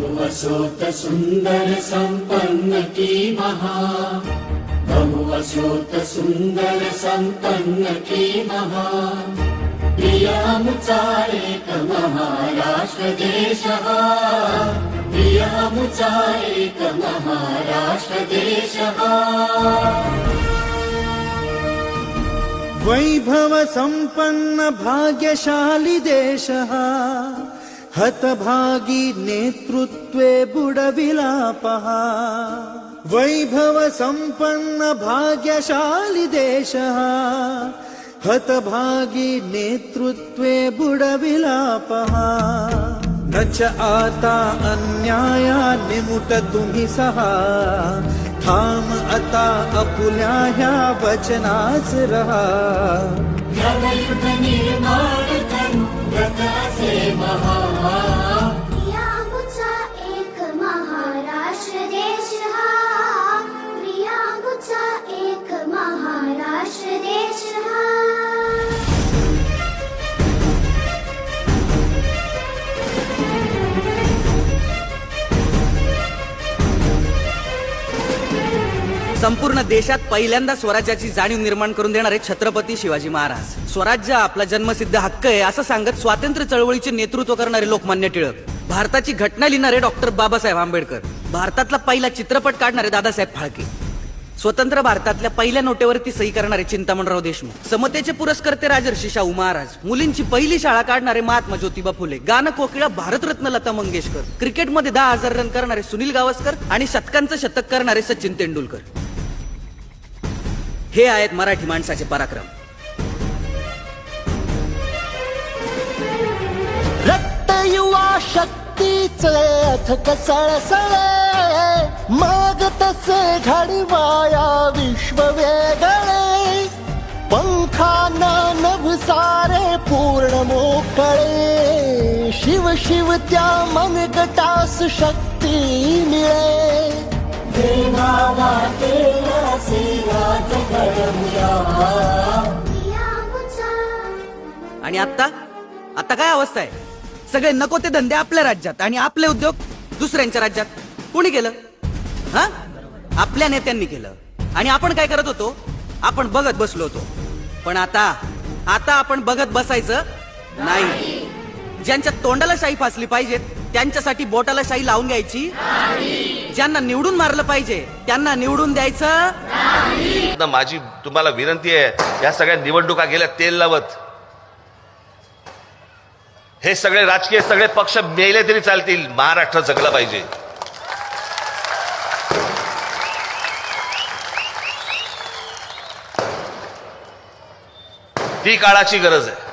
भुवसोत सुन्दर सम्पन्न भवशोत सुन्दर सम्पन्न प्रियामुचात महाराष्ट्रदेशः प्रियामुचात महाराष्ट्रदेशः वैभवसम्पन्न भाग्यशालिदेशः हतभागी नेतृत्वे बुडविलापः वैभव भाग्यशाली देशः हतभागी नेतृत्वे बुडविलापः। न च आता अन्याया निमुट तुम्ही सहा ठाम आता अपुल्या संपूर्ण देशात पहिल्यांदा स्वराज्याची जाणीव निर्माण करून देणारे छत्रपती शिवाजी महाराज. स्वराज्य आपला जन्मसिद्ध हक्क आहे असं सांगत स्वातंत्र्य चळवळीचे नेतृत्व करणारे लोकमान्य टिळक. भारताची घटना लिहिणारे डॉक्टर बाबासाहेब आंबेडकर. भारतातला पहिला चित्रपट काढणारे दादासाहेब फाळके. स्वतंत्र भारतातल्या पहिल्या नोटेवरती सही करणारे चिंतामणराव देशमुख. समतेचे पुरस्कर्ते राजर्षी शाहू महाराज. मुलींची पहिली शाळा काढणारे महात्मा ज्योतिबा फुले. गाणं कोकिळा भारतरत्न लता मंगेशकर. क्रिकेटमध्ये दहा हजार रन करणारे सुनील गावस्कर आणि शतकांचं शतक करणारे सचिन तेंडुलकर. हे आहेत मराठी माणसाचे पराक्रम. रक्त युवा शक्तीचे अथक सळसळे मग तसे घडवाया विश्व वेगळे पंखाना नभसारे पूर्ण मोकळे. शिव शिव त्या मनगटास शक्ती मिळे. आणि आता आता काय अवस्था आहे? सगळे नको ते धंदे आपल्या राज्यात आणि आपले उद्योग दुसऱ्यांच्या राज्यात. कोणी केलं? हा? आपल्या नेत्यांनी केलं. आणि आपण काय करत होतो? आपण बघत बसलो होतो. पण आता आता आपण बघत बसायचं नाही. ज्यांच्या तोंडाला शाई फासली पाहिजे त्यांच्यासाठी बोटाला शाई लावून घ्यायची ज्यांना निवडून मारलं पाहिजे त्यांना निवडून द्यायचं माझी तुम्हाला विनंती आहे या सगळ्या निवडणुका गेल्या तेल लावत. हे सगळे राजकीय सगळे पक्ष मेले तरी चालतील. महाराष्ट्र जगला पाहिजे. ती काळाची गरज आहे.